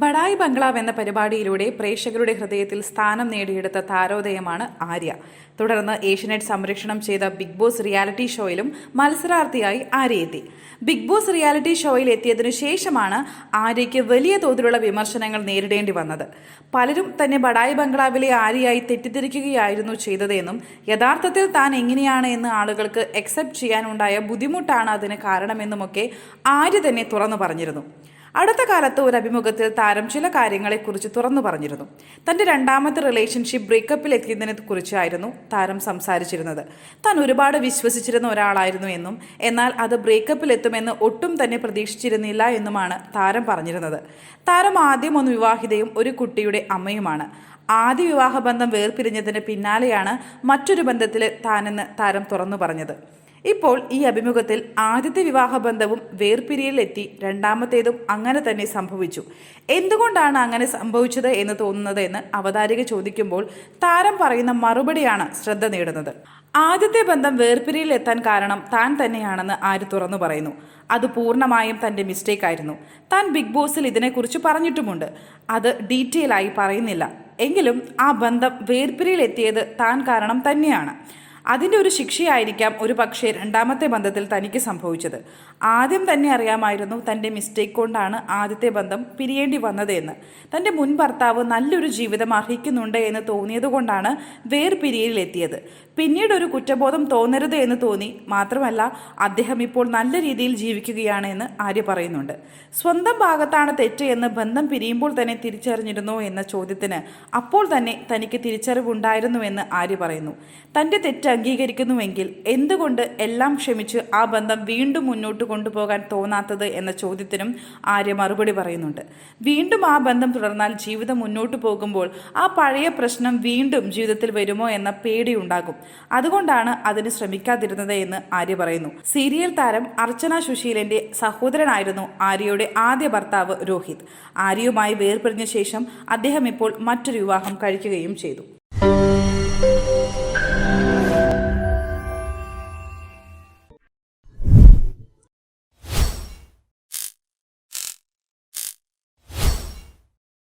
ബഡായി ബംഗ്ലാവ് എന്ന പരിപാടിയിലൂടെ പ്രേക്ഷകരുടെ ഹൃദയത്തിൽ സ്ഥാനം നേടിയെടുത്ത താരോദയമാണ് ആര്യ. തുടർന്ന് ഏഷ്യനെറ്റ് സംരക്ഷണം ചെയ്ത ബിഗ് ബോസ് റിയാലിറ്റി ഷോയിലും മത്സരാർത്ഥിയായി ആര്യ എത്തി. ബിഗ് ബോസ് റിയാലിറ്റി ഷോയിൽ എത്തിയതിനു ശേഷമാണ് ആര്യയ്ക്ക് വലിയ തോതിലുള്ള വിമർശനങ്ങൾ നേരിടേണ്ടി വന്നത്. പലരും തന്നെ ബഡായി ബംഗ്ലാവിലെ ആര്യയായി തെറ്റിദ്ധരിക്കുകയായിരുന്നു ചെയ്തതെന്നും യഥാർത്ഥത്തിൽ താൻ എങ്ങനെയാണ് എന്ന് ആളുകൾക്ക് അക്സെപ്റ്റ് ചെയ്യാനുണ്ടായ ബുദ്ധിമുട്ടാണ് അതിന് കാരണമെന്നുമൊക്കെ ആര്യ തന്നെ തുറന്നു പറഞ്ഞിരുന്നു. അടുത്ത കാലത്ത് ഒരു അഭിമുഖത്തിൽ താരം ചില കാര്യങ്ങളെക്കുറിച്ച് തുറന്നു പറഞ്ഞിരുന്നു. തന്റെ രണ്ടാമത്തെ റിലേഷൻഷിപ്പ് ബ്രേക്കപ്പിൽ എത്തിയതിനെ കുറിച്ചായിരുന്നു താരം സംസാരിച്ചിരുന്നത്. താൻ ഒരുപാട് വിശ്വസിച്ചിരുന്ന ഒരാളായിരുന്നു എന്നും എന്നാൽ അത് ബ്രേക്കപ്പിൽ എത്തുമെന്ന് ഒട്ടും തന്നെ പ്രതീക്ഷിച്ചിരുന്നില്ല എന്നുമാണ് താരം പറഞ്ഞിരുന്നത്. താരം ആദ്യം ഒന്ന് വിവാഹിതയും ഒരു കുട്ടിയുടെ അമ്മയുമാണ്. ആദ്യ വിവാഹബന്ധം വേർപിരിഞ്ഞതിന് പിന്നാലെയാണ് മറ്റൊരു ബന്ധത്തിൽ താനെന്ന് താരം തുറന്നു പറഞ്ഞത്. ഇപ്പോൾ ഈ അഭിമുഖത്തിൽ ആദ്യത്തെ വിവാഹബന്ധവും വേർപിരിയലെത്തി രണ്ടാമത്തേതും അങ്ങനെ തന്നെ സംഭവിച്ചു. എന്തുകൊണ്ടാണ് അങ്ങനെ സംഭവിച്ചത് എന്ന് തോന്നുന്നത് എന്ന് അവതാരിക ചോദിക്കുമ്പോൾ താരം പറയുന്ന മറുപടിയാണ് ശ്രദ്ധ നേടുന്നത്. ആദ്യത്തെ ബന്ധം വേർപിരിയിലെത്താൻ കാരണം താൻ തന്നെയാണെന്ന് ആര് തുറന്നു പറയുന്നു. അത് പൂർണമായും തന്റെ മിസ്റ്റേക്ക് ആയിരുന്നു താൻ ബിഗ് ബോസിൽ ഇതിനെക്കുറിച്ച് പറഞ്ഞിട്ടുമുണ്ട്. അത് ഡീറ്റെയിൽ ആയി പറയുന്നില്ല. എങ്കിലും ആ ബന്ധം വേർപിരിയിലെത്തിയത് താൻ കാരണം തന്നെയാണ്. അതിന്റെ ഒരു ശിക്ഷയായിരിക്കാം ഒരു പക്ഷേ രണ്ടാമത്തെ ബന്ധത്തിൽ തനിക്ക് സംഭവിച്ചത്. ആദ്യം തന്നെ അറിയാമായിരുന്നു തന്റെ മിസ്റ്റേക്ക് കൊണ്ടാണ് ആദ്യത്തെ ബന്ധം പിരിയേണ്ടി വന്നത് എന്ന് തന്റെ മുൻ ഭർത്താവ് നല്ലൊരു ജീവിതം അർഹിക്കുന്നുണ്ട് എന്ന് തോന്നിയതുകൊണ്ടാണ് വേർപിരിയലിലെത്തിയത് പിന്നീട് ഒരു കുറ്റബോധം തോന്നരുത് എന്ന് തോന്നി. മാത്രമല്ല അദ്ദേഹം ഇപ്പോൾ നല്ല രീതിയിൽ ജീവിക്കുകയാണ് എന്ന് ആര്യ പറയുന്നുണ്ട്. സ്വന്തം ഭാഗത്താണ് തെറ്റ് എന്ന് ബന്ധം പിരിയുമ്പോൾ തന്നെ തിരിച്ചറിഞ്ഞിരുന്നോ എന്ന ചോദ്യത്തിന് അപ്പോൾ തന്നെ തനിക്ക് തിരിച്ചറിവുണ്ടായിരുന്നു എന്ന് ആര്യ പറയുന്നു. തന്റെ തെറ്റ് അംഗീകരിക്കുന്നുവെങ്കിൽ എന്തുകൊണ്ട് എല്ലാം ക്ഷമിച്ച് ആ ബന്ധം വീണ്ടും മുന്നോട്ട് കൊണ്ടുപോകാൻ തോന്നാത്തത് എന്ന ചോദ്യത്തിനും ആര്യ മറുപടി പറയുന്നുണ്ട്. വീണ്ടും ആ ബന്ധം തുടർന്നാൽ ജീവിതം മുന്നോട്ട് പോകുമ്പോൾ ആ പഴയ പ്രശ്നം വീണ്ടും ജീവിതത്തിൽ വരുമോ എന്ന പേടിയുണ്ടാകും. അതുകൊണ്ടാണ് അതിന് ശ്രമിക്കാതിരുന്നത് എന്ന് ആര്യ പറയുന്നു. സീരിയൽ താരം അർച്ചന സുശീലന്റെ സഹോദരനായിരുന്നു ആര്യയുടെ ആദ്യ ഭർത്താവ് രോഹിത്. ആര്യയുമായി വേർപിരിഞ്ഞ ശേഷം അദ്ദേഹം ഇപ്പോൾ മറ്റൊരു വിവാഹം കഴിക്കുകയും ചെയ്തു.